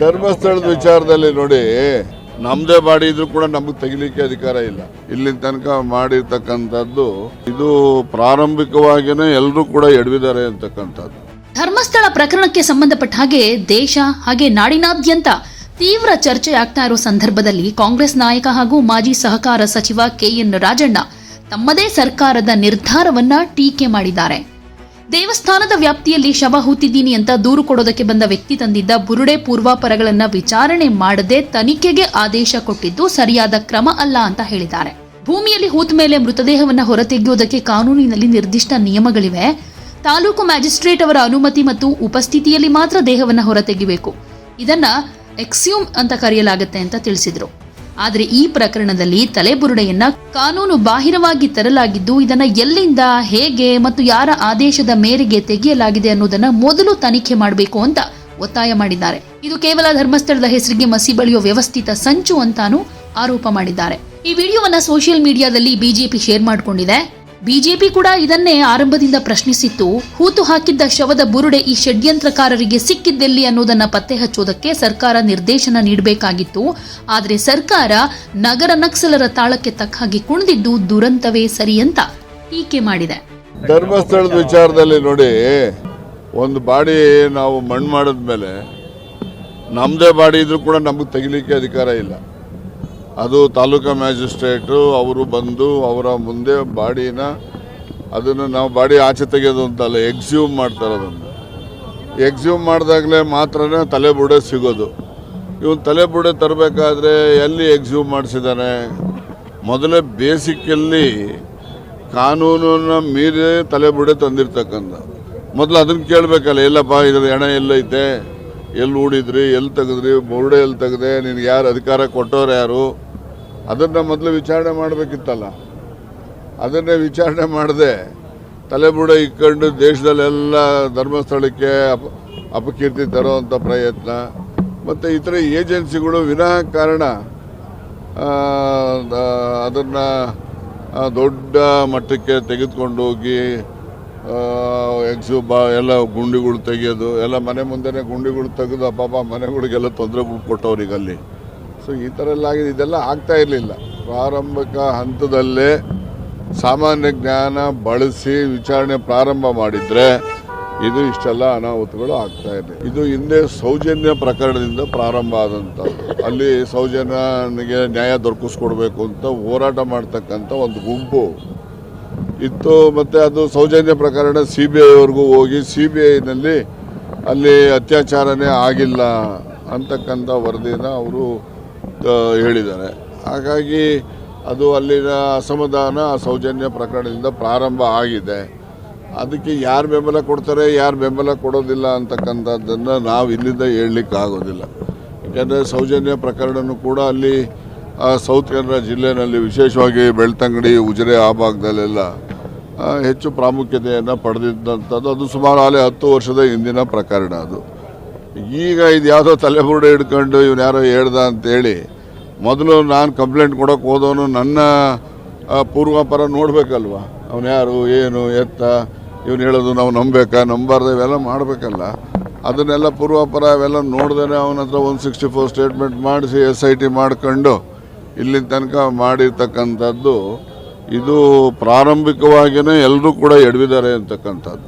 ಧರ್ಮಸ್ಥಳದ ವಿಚಾರದಲ್ಲಿ ನೋಡಿ ನಮ್ದೇ ಬಾಡಿ ಇದ್ರೂ ಕೂಡ ನಮಗೆ ತೆಗಿಲಿಕ್ಕೆ ಅಧಿಕಾರ ಇಲ್ಲ. ಇಲ್ಲಿ ತನಕ ಮಾಡಿರ್ತಕ್ಕಂಥದ್ದು ಇದು ಪ್ರಾರಂಭಿಕವಾಗಿನೇ ಎಲ್ಲರೂ ಕೂಡ ಎಡವಿದ್ದಾರೆ ಅಂತಕ್ಕಂಥದ್ದು. ಧರ್ಮಸ್ಥಳ ಪ್ರಕರಣಕ್ಕೆ ಸಂಬಂಧಪಟ್ಟ ಹಾಗೆ ದೇಶ ಹಾಗೆ ನಾಡಿನಾದ್ಯಂತ ತೀವ್ರ ಚರ್ಚೆ ಆಗ್ತಾ ಇರೋ ಸಂದರ್ಭದಲ್ಲಿ ಕಾಂಗ್ರೆಸ್ ನಾಯಕ ಹಾಗೂ ಮಾಜಿ ಸಹಕಾರ ಸಚಿವ ಕೆಎನ್ ರಾಜಣ್ಣ ತಮ್ಮದೇ ಸರ್ಕಾರದ ನಿರ್ಧಾರವನ್ನ ಟೀಕೆ ಮಾಡಿದ್ದಾರೆ. ದೇವಸ್ಥಾನದ ವ್ಯಾಪ್ತಿಯಲ್ಲಿ ಶವ ಹೂತಿದ್ದೀನಿ ಅಂತ ದೂರು ಕೊಡೋದಕ್ಕೆ ಬಂದ ವ್ಯಕ್ತಿ ತಂದಿದ್ದ ಬುರುಡೆ ಪೂರ್ವಾಪರಗಳನ್ನ ವಿಚಾರಣೆ ಮಾಡದೆ ತನಿಖೆಗೆ ಆದೇಶ ಕೊಟ್ಟಿದ್ದು ಸರಿಯಾದ ಕ್ರಮ ಅಲ್ಲ ಅಂತ ಹೇಳಿದ್ದಾರೆ. ಭೂಮಿಯಲ್ಲಿ ಹೂತ ಮೇಲೆ ಮೃತದೇಹವನ್ನ ಹೊರತೆಗೆಯುವುದಕ್ಕೆ ಕಾನೂನಿನಲ್ಲಿ ನಿರ್ದಿಷ್ಟ ನಿಯಮಗಳಿವೆ. ತಾಲೂಕು ಮ್ಯಾಜಿಸ್ಟ್ರೇಟ್ ಅವರ ಅನುಮತಿ ಮತ್ತು ಉಪಸ್ಥಿತಿಯಲ್ಲಿ ಮಾತ್ರ ದೇಹವನ್ನು ಹೊರತೆಗಿಬೇಕು. ಇದನ್ನ ಎಕ್ಸ್ಯೂಮ್ ಅಂತ ಕರೆಯಲಾಗುತ್ತೆ ಅಂತ ತಿಳಿಸಿದ್ರು. ಆದರೆ ಈ ಪ್ರಕರಣದಲ್ಲಿ ತಲೆಬುರುಡೆಯನ್ನ ಕಾನೂನು ಬಾಹಿರವಾಗಿ ತರಲಾಗಿದ್ದು ಇದನ್ನ ಎಲ್ಲಿಂದ, ಹೇಗೆ ಮತ್ತು ಯಾರ ಆದೇಶದ ಮೇರೆಗೆ ತೆಗೆಯಲಾಗಿದೆ ಅನ್ನೋದನ್ನ ಮೊದಲು ತನಿಖೆ ಮಾಡಬೇಕು ಅಂತ ಒತ್ತಾಯ ಮಾಡಿದ್ದಾರೆ. ಇದು ಕೇವಲ ಧರ್ಮಸ್ಥಳದ ಹೆಸರಿಗೆ ಮಸಿ ಬಳಿಯೋ ವ್ಯವಸ್ಥಿತ ಸಂಚು ಅಂತಾನೂ ಆರೋಪ ಮಾಡಿದ್ದಾರೆ. ಈ ವಿಡಿಯೋವನ್ನ ಸೋಷಿಯಲ್ ಮೀಡಿಯಾದಲ್ಲಿ ಬಿಜೆಪಿ ಶೇರ್ ಮಾಡಿಕೊಂಡಿದೆ. ಬಿಜೆಪಿ ಕೂಡ ಇದನ್ನೇ ಆರಂಭದಿಂದ ಪ್ರಶ್ನಿಸಿತ್ತು. ಹೂತು ಹಾಕಿದ್ದ ಶವದ ಬುರುಡೆ ಈ ಷಡ್ಯಂತ್ರಕಾರರಿಗೆ ಸಿಕ್ಕಿದ್ದೆಲ್ಲಿ ಅನ್ನೋದನ್ನ ಪತ್ತೆ ಹಚ್ಚೋದಕ್ಕೆ ಸರ್ಕಾರ ನಿರ್ದೇಶನ ನೀಡಬೇಕಾಗಿತ್ತು. ಆದರೆ ಸರ್ಕಾರ ನಗರ ನಕ್ಸಲರ ತಾಳಕ್ಕೆ ತಕ್ಕ ಹಾಗೆ ಕುಣಿದಿದ್ದು ದುರಂತವೇ ಸರಿ ಅಂತ ಟೀಕೆ ಮಾಡಿದೆ. ಧರ್ಮಸ್ಥಳದ ವಿಚಾರದಲ್ಲಿ ನೋಡಿ, ಒಂದು ಬಾಡಿ ನಾವು ಮಣ್ಣು ಮಾಡಿದ್ಮೇಲೆ ನಮ್ದೇ ಬಾಡಿ ಇದ್ರೂ ಕೂಡ ನಮಗೆ ತೆಗಿಲಿಕ್ಕೆ ಅಧಿಕಾರ ಇಲ್ಲ. ಅದು ತಾಲೂಕಾ ಮ್ಯಾಜಿಸ್ಟ್ರೇಟು, ಅವರು ಬಂದು ಅವರ ಮುಂದೆ ಬಾಡಿನ ಅದನ್ನು ನಾವು ಬಾಡಿ ಆಚೆ ತೆಗೆಯೋದು ಅಂತಲ್ಲ ಎಕ್ಸ್ಯೂಮ್ ಮಾಡ್ತಾರೆ ಅದನ್ನು ಎಕ್ಸ್ಯೂಮ್ ಮಾಡಿದಾಗಲೇ ಮಾತ್ರನೇ ತಲೆಬುಡೆ ಸಿಗೋದು. ಇವನು ತಲೆಬುಡೆ ತರಬೇಕಾದ್ರೆ ಎಲ್ಲಿ ಎಕ್ಸ್ಯೂಮ್ ಮಾಡಿಸಿದ್ದಾನೆ ಮೊದಲೇ ಬೇಸಿಕಲ್ಲಿ ಕಾನೂನನ್ನ ಮೀರಿ ತಲೆಬುಡೆ ತಂದಿರ್ತಕ್ಕಂಥ. ಮೊದಲು ಅದನ್ನು ಕೇಳಬೇಕಲ್ಲ, ಎಲ್ಲಪ್ಪ ಇದ್ರ ಹೆಣ ಎಲ್ಲೈತೆ? ಎಲ್ಲಿ ಹೂಡಿದ್ರಿ ಎಲ್ಲಿ ತೆಗೆದ್ರಿ? ಬುರುಡೆ ಎಲ್ಲಿ ತೆಗೆದೆ? ನಿನಗೆ ಯಾರು ಅಧಿಕಾರ ಕೊಟ್ಟವ್ರು ಯಾರು? ಅದನ್ನು ಮೊದಲು ವಿಚಾರಣೆ ಮಾಡಬೇಕಿತ್ತಲ್ಲ. ಅದನ್ನೇ ವಿಚಾರಣೆ ಮಾಡದೆ ತಲೆಬುಡ ಇಕ್ಕೊಂಡು ದೇಶದಲ್ಲೆಲ್ಲ ಧರ್ಮಸ್ಥಳಕ್ಕೆ ಅಪ, ಅಪಕೀರ್ತಿ ತರುವಂಥ ಪ್ರಯತ್ನ. ಮತ್ತು ಇತರ ಏಜೆನ್ಸಿಗಳು ವಿನಾಕಾರಣ ಅದನ್ನು ದೊಡ್ಡ ಮಟ್ಟಕ್ಕೆ ತೆಗೆದುಕೊಂಡು ಹೋಗಿ ಎಕ್ಸು ಬಾ, ಎಲ್ಲ ಗುಂಡಿಗಳು ತೆಗೆಯೋದು ಎಲ್ಲ ಮನೆ ಮುಂದೆನೇ ಗುಂಡಿಗಳು ತೆಗೆದು ಪಾಪ ಮನೆಗಳಿಗೆಲ್ಲ ತೊಂದರೆಗಳು ಕೊಟ್ಟವ್ರಿಗೆ ಅಲ್ಲಿ. ಸೊ ಈ ಥರ ಎಲ್ಲ ಆಗಿದೆ. ಇದೆಲ್ಲ ಆಗ್ತಾ ಇರಲಿಲ್ಲ. ಪ್ರಾರಂಭಿಕ ಹಂತದಲ್ಲೇ ಸಾಮಾನ್ಯ ಜ್ಞಾನ ಬಳಸಿ ವಿಚಾರಣೆ ಪ್ರಾರಂಭ ಮಾಡಿದರೆ ಇದು ಇಷ್ಟೆಲ್ಲ ಅನಾಹುತಗಳು ಆಗ್ತಾ ಇದೆ. ಇದು ಹಿಂದೆ ಸೌಜನ್ಯ ಪ್ರಕರಣದಿಂದ ಪ್ರಾರಂಭ ಆದಂಥದ್ದು. ಅಲ್ಲಿ ಸೌಜನ್ಯನಿಗೆ ನ್ಯಾಯ ದೊರಕಿಸ್ಕೊಡ್ಬೇಕು ಅಂತ ಹೋರಾಟ ಮಾಡ್ತಕ್ಕಂಥ ಒಂದು ಗುಂಪು ಇತ್ತು. ಮತ್ತು ಅದು ಸೌಜನ್ಯ ಪ್ರಕರಣ ಸಿ ಬಿ ಐವರೆಗೂ ಹೋಗಿ ಸಿ ಬಿ ಐನಲ್ಲಿ ಅಲ್ಲಿ ಅತ್ಯಾಚಾರನೇ ಆಗಿಲ್ಲ ಅಂತಕ್ಕಂಥ ವರದಿನ ಅವರು ಹೇಳಿದ್ದಾರೆ. ಹಾಗಾಗಿ ಅದು ಅಲ್ಲಿನ ಅಸಮಾಧಾನ ಸೌಜನ್ಯ ಪ್ರಕರಣದಿಂದ ಪ್ರಾರಂಭ ಆಗಿದೆ. ಅದಕ್ಕೆ ಯಾರು ಬೆಂಬಲ ಕೊಡ್ತಾರೆ, ಯಾರು ಬೆಂಬಲ ಕೊಡೋದಿಲ್ಲ ಅಂತಕ್ಕಂಥದ್ದನ್ನು ನಾವು ಇಲ್ಲಿಂದ ಹೇಳಲಿಕ್ಕೆ ಆಗೋದಿಲ್ಲ ಯಾಕೆಂದರೆ ಸೌಜನ್ಯ ಪ್ರಕರಣನೂ ಕೂಡ ಅಲ್ಲಿ ಸೌತ್ ಕನ್ನಡ ಜಿಲ್ಲೆಯಲ್ಲಿ ವಿಶೇಷವಾಗಿ ಬೆಳ್ತಂಗಡಿ, ಉಜಿರೆ ಆ ಭಾಗದಲ್ಲೆಲ್ಲ ಹೆಚ್ಚು ಪ್ರಾಮುಖ್ಯತೆಯನ್ನು ಪಡೆದಿದ್ದಂಥದ್ದು. ಅದು ಸುಮಾರು ಅಲ್ಲೇ ಹತ್ತು ವರ್ಷದ ಹಿಂದಿನ ಪ್ರಕರಣ ಅದು. ಈಗ ಇದು ಯಾವುದೋ ತಲೆಬುರುಡೆ ಹಿಡ್ಕೊಂಡು ಇವನು ಯಾರೋ ಹೇಳ್ದ ಅಂತೇಳಿ ಮೊದಲು ನಾನು ಕಂಪ್ಲೇಂಟ್ ಕೊಡೋಕೆ ಹೋದವನು ನನ್ನ ಪೂರ್ವಾಪರ ನೋಡಬೇಕಲ್ವ? ಅವನು ಯಾರು, ಏನು, ಎತ್ತ? ಇವನು ಹೇಳೋದು ನಾವು ನಂಬೇಕಾ? ನಂಬಾರ್ದು? ಇವೆಲ್ಲ ಮಾಡಬೇಕಲ್ಲ. ಅದನ್ನೆಲ್ಲ ಪೂರ್ವಾಪರ ಅವೆಲ್ಲ ನೋಡಿದ್ರೆ ಅವನ ಹತ್ರ ಒಂದು ಸಿಕ್ಸ್ಟಿ ಫೋರ್ ಸ್ಟೇಟ್ಮೆಂಟ್ ಮಾಡಿಸಿ ಎಸ್ ಐ ಟಿ ಮಾಡ್ಕೊಂಡು ಇಲ್ಲಿನ ತನಕ ಮಾಡಿರ್ತಕ್ಕಂಥದ್ದು, ಇದು ಪ್ರಾರಂಭಿಕವಾಗಿಯೇ ಎಲ್ಲರೂ ಕೂಡ ಎಡವಿದ್ದಾರೆ ಅಂತಕ್ಕಂಥದ್ದು.